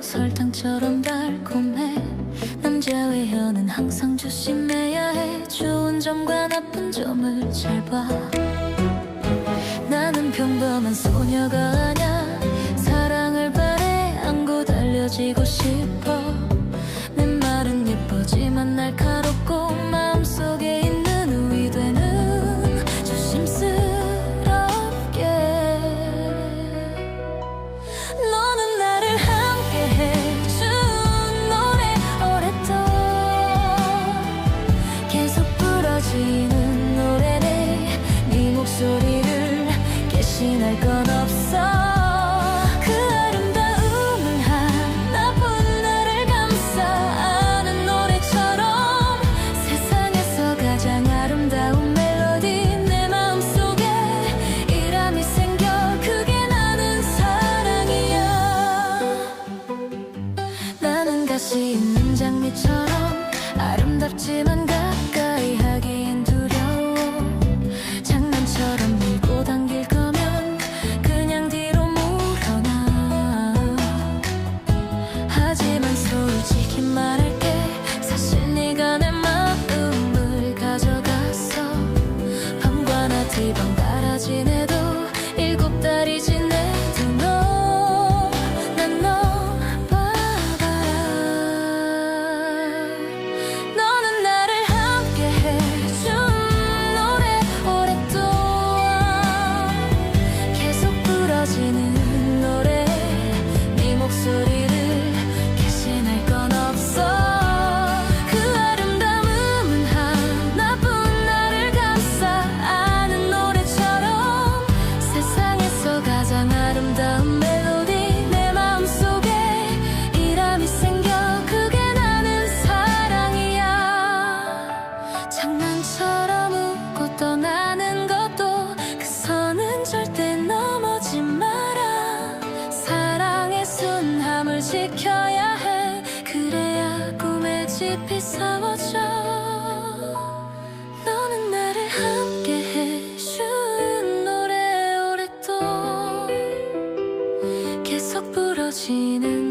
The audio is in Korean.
설탕처럼 달콤해. 남자 외혀는 항상 조심해야 해. 좋은 점과 나쁜 점을 잘 봐. 나는 평범한 소녀가 아냐 사랑을 바래. 안고 달려지고 싶어 개신할 건 없어. 그 아름다움을 하나뿐 나를 감싸 아는 노래처럼 세상에서 가장 아름다운 멜로디 내 마음속에 이람이 생겨 그게 나는 사랑이야. 나는 가시 있는 장미처럼 해도 일곱 달이 지 아름다운 멜로디 내 마음속에 이람이 생겨 그게 나는 사랑이야. 장난처럼 웃고 떠나는 것도 그 선은 절대 넘어지 마라. 사랑의 순함을 지켜야 해. 그래야 꿈의 집이 싸워져 지는